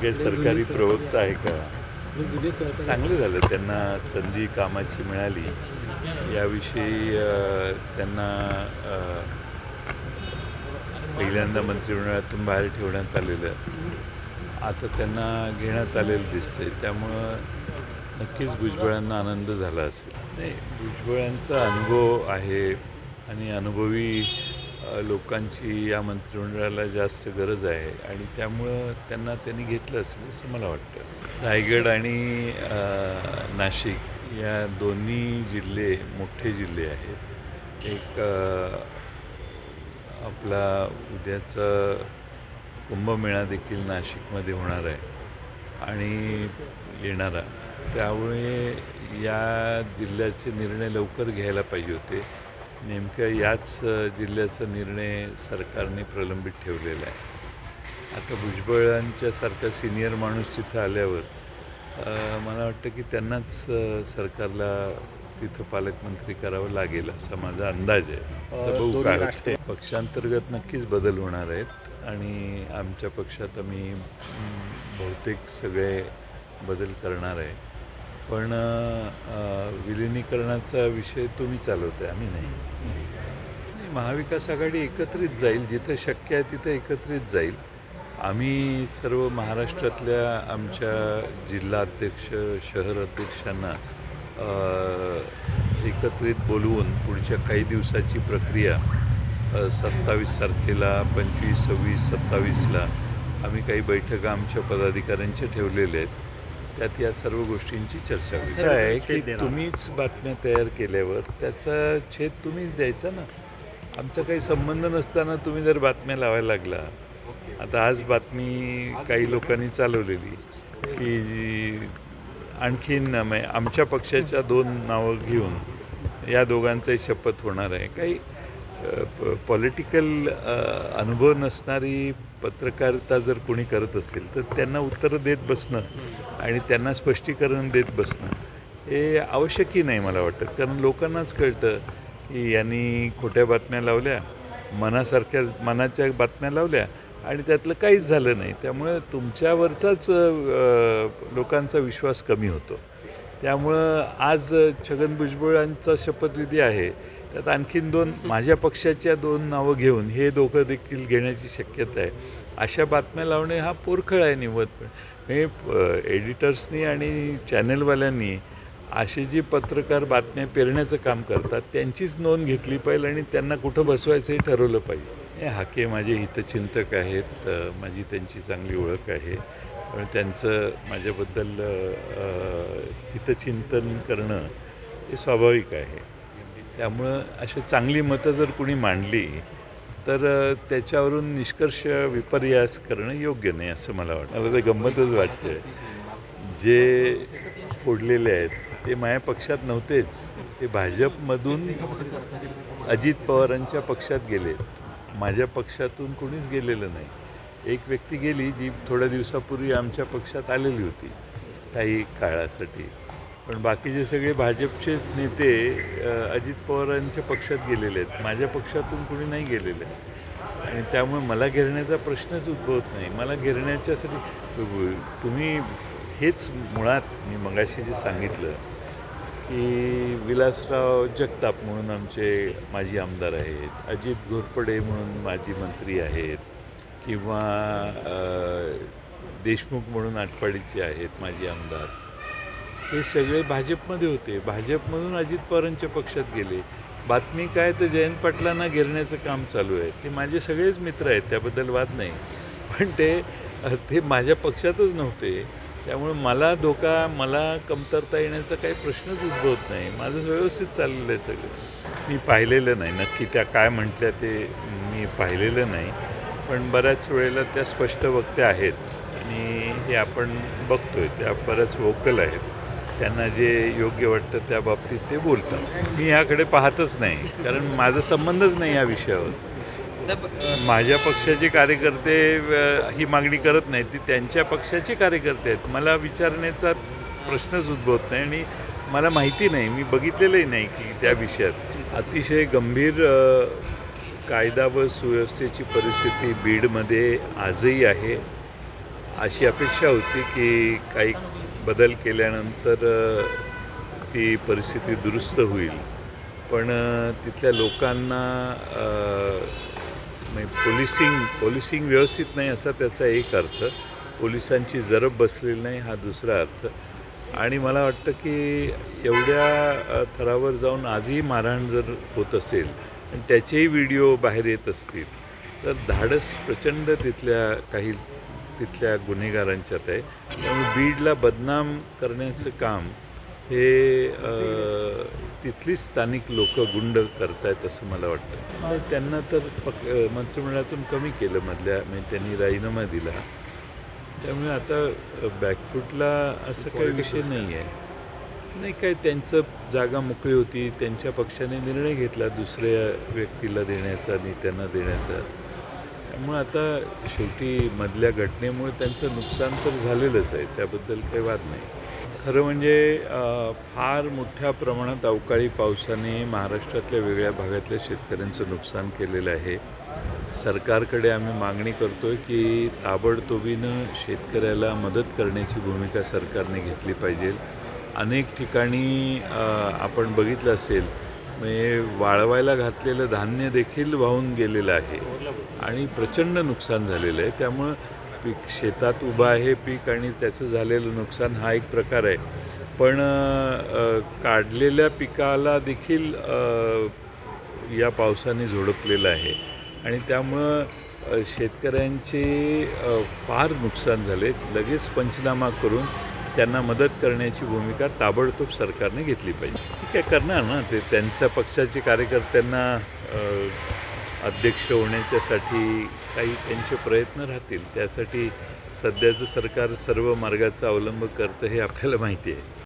काही सरकारी प्रवक्ता आहे का? चांगलं झालं त्यांना संधी कामाची मिळाली. याविषयी त्यांना पहिल्यांदा मंत्रिमंडळातून बाहेर ठेवण्यात आलेलं. आता त्यांना घेण्यात आलेलं दिसतंय. त्यामुळं नक्कीच भुजबळांना आनंद झाला असेल. नाही भुजबळांचा अनुभव आहे आणि अनुभवी लोकांची या मंत्रिमंडळाला जास्त गरज आहे आणि त्यामुळं त्यांना त्यांनी घेतलं असेल असं मला वाटतं. रायगड आणि नाशिक या दोन्ही जिल्हे मोठे जिल्हे आहेत. एक आपला उद्याचा कुंभमेळा देखील नाशिकमध्ये होणार आहे आणि येणारा त्यामुळे या जिल्ह्याचे निर्णय लवकर घ्यायला पाहिजे होते. नेमक्या याच जिल्ह्याचा निर्णय सरकारने प्रलंबित ठेवलेला आहे. आता भुजबळांच्यासारखा सिनियर माणूस तिथं आल्यावर मला वाटतं की त्यांनाच सरकारला तिथं पालकमंत्री करावं लागेल असा माझा अंदाज आहे. पक्षांतर्गत नक्कीच बदल होणार आहेत आणि आमच्या पक्षात आम्ही बहुतेक सगळे बदल करणार आहे. पण विलिनीकरणाचा विषय तुम्ही चालवते आम्ही नाही. नाही, महाविकास आघाडी एकत्रित जाईल जिथं शक्य आहे तिथं एकत्रित जाईल. आम्ही सर्व महाराष्ट्रातल्या आमच्या जिल्हाध्यक्ष शहर अध्यक्षांना एकत्रित बोलवून पुढच्या काही दिवसाची प्रक्रिया सत्तावीस तारखेला पंचवीस सव्वीस सत्तावीसला आम्ही काही बैठका आमच्या पदाधिकाऱ्यांच्या ठेवलेल्या आहेत. त्यात या सर्व गोष्टींची चर्चा होईल. आहे की. तुम्हीच बातम्या तयार केल्यावर त्याचा छेद तुम्हीच द्यायचा ना. आमचा काही संबंध नसताना तुम्ही जर बातम्या लावायला लागला आता आज बातमी काही लोकांनी चालवलेली की आणखीन आमच्या पक्षाच्या दोन नावं घेऊन या दोघांचाही शपथ होणार आहे. काही पॉलिटिकल अनुभव नसणारी पत्रकारिता जर कोणी करत असेल तर त्यांना उत्तरं देत बसणं आणि त्यांना स्पष्टीकरण देत बसणं हे आवश्यकही नाही मला वाटत. कारण लोकांनाच कळतं की यांनी खोट्या बातम्या लावल्या मनासारख्या मनाच्या बातम्या लावल्या आणि त्यातलं काहीच झालं नाही. त्यामुळे तुमच्यावरचाच लोकांचा विश्वास कमी होतो. त्यामुळं आज छगन भुजबळांचा शपथविधी आहे त्यात आणखीन दोन माझ्या पक्षाच्या दोन नावं घेऊन हे दोघं देखील घेण्याची शक्यता आहे. अशा बातम्या लावणे हा पोरखळ आहे निवड हे एडिटर्सनी आणि चॅनलवाल्यांनी असे जे पत्रकार बातम्या पेरण्याचं काम करतात त्यांचीच नोंद घेतली पाहिजे आणि त्यांना कुठं बसवायचं हे ठरवलं पाहिजे. हे हाके माझे हितचिंतक आहेत माझी त्यांची चांगली ओळख आहे. त्यांचं माझ्याबद्दल हितचिंतन करणं हे स्वाभाविक आहे. त्यामुळं अशी चांगली मतं जर कुणी मांडली तर त्याच्यावरून निष्कर्ष विपर्यास करणं योग्य नाही असं मला वाटतं. मला तर गंमतच वाटतं जे फोडलेले आहेत ते माझ्या पक्षात नव्हतेच. ते भाजपमधून अजित पवारांच्या पक्षात गेले. माझ्या पक्षातून कोणीच गेलेलं नाही. एक व्यक्ती गेली जी थोड्या दिवसापूर्वी आमच्या पक्षात आलेली होती काही काळासाठी. पण बाकीचे सगळे भाजपचेच नेते अजित पवारांच्या पक्षात गेलेले आहेत. माझ्या पक्षातून कुणी नाही गेलेले आणि त्यामुळे मला घेरण्याचा प्रश्नच उद्भवत नाही. मला घेरण्याच्यासाठी तुम्ही हेच मुळात मी मगाशी जे सांगितलं की विलासराव जगताप म्हणून आमचे माजी आमदार आहेत अजित घोरपडे म्हणून माजी मंत्री आहेत किंवा देशमुख म्हणून आटपाडीचे आहेत माजी आमदार. हे सगळे भाजपमध्ये होते. भाजपमधून अजित पवारांच्या पक्षात गेले. बातमी काय तर जयंत पाटलांना घेरण्याचं काम चालू आहे. ते माझे सगळेच मित्र आहेत त्याबद्दल वाद नाही. पण ते ते माझ्या पक्षातच नव्हते. त्यामुळे मला धोका मला कमतरता येण्याचा काही प्रश्नच उद्भवत नाही. माझं व्यवस्थित चाललेलं आहे सगळं. मी पाहिलेलं नाही. नक्की त्या काय म्हटल्या ते मी पाहिलेलं नाही. पण बऱ्याच वेळेला त्या स्पष्ट वक्त्या आहेत. आणि हे आपण बघतोय. त्या बऱ्याच वोकल आहेत. त्यांना जे योग्य वाटतं त्या बाबतीत ते बोलतात. मी याकडे पाहतच नाही कारण माझा संबंधच नाही या विषयावर. माझ्या पक्षाचे कार्यकर्ते ही मागणी करत नाहीत ती त्यांच्या पक्षाचे कार्यकर्ते आहेत. मला विचारण्याचा प्रश्नच उद्भवत नाही आणि मला माहिती नाही मी बघितलेलंही नाही की त्या विषयात. अतिशय गंभीर कायदा व सुव्यवस्थेची परिस्थिती बीडमध्ये आजही आहे. अशी अपेक्षा होती की काही बदल केल्यानंतर ती परिस्थिती दुरुस्त होईल. पण तिथल्या लोकांना म्हणजे पोलिसिंग पोलिसिंग व्यवस्थित नाही असा त्याचा एक अर्थ. पोलिसांची जरब बसलेली नाही हा दुसरा अर्थ. आणि मला वाटतं की एवढ्या थरावर जाऊन आजही मारहाण जर होत असेल आणि त्याचेही व्हिडिओ बाहेर येत असतील तर धाडस प्रचंड तिथल्या काही तिथल्या गुन्हेगारांच्यात आहे त्यामुळे बीडला बदनाम करण्याचं काम हे अ, तिथली स्थानिक लोक गुंड करतायत असं मला वाटतं. आणि त्यांना तर पक मंत्रिमंडळातून कमी केलं मधल्या म्हणजे त्यांनी राजीनामा दिला. त्यामुळे आता बॅकफूटला असं काही विषय नाही आहे नाही काय त्यांचं जागा मोकळी होती त्यांच्या पक्षाने निर्णय घेतला दुसऱ्या व्यक्तीला देण्याचा आणि त्यांना देण्याचा. त्यामुळे आता शेवटी मधल्या घटनेमुळे त्यांचं नुकसान तर झालेलंच आहे त्याबद्दल काही वाद नाही. खरं म्हणजे फार मोठ्या प्रमाणात अवकाळी पावसाने महाराष्ट्रातल्या वेगळ्या भागातल्या शेतकऱ्यांचं नुकसान केलेलं आहे. सरकारकडे आम्ही मागणी करतोय की ताबडतोबीनं शेतकऱ्याला मदत करण्याची भूमिका सरकारने घेतली पाहिजे. अनेक ठिकाणी आपण बघितलं असेल म्हणजे वाळवायला घातलेलं धान्य देखील वाहून गेलेलं आहे. आणि प्रचंड नुकसान झालेलं आहे. त्यामुळं पीक शेतात उभं आहे पीक आणि त्याचं झालेलं नुकसान हा एक प्रकार आहे. पण काढलेल्या पिकाला देखील या पावसाने झोडपलेलं आहे. आणि त्यामुळं शेतकऱ्यांचे फार नुकसान झाले लगेच पंचनामा करून त्यांना मदत करण्याची भूमिका ताबडतोब सरकारने घेतली पाहिजे. ठीक आहे करणार ना? ते त्यांच्या पक्षाचे कार्यकर्त्यांना अध्यक्ष होण्याच्यासाठी काही त्यांचे प्रयत्न राहतील. त्यासाठी सध्याचं सरकार सर्व मार्गाचा अवलंब करतं हे आपल्याला माहिती आहे.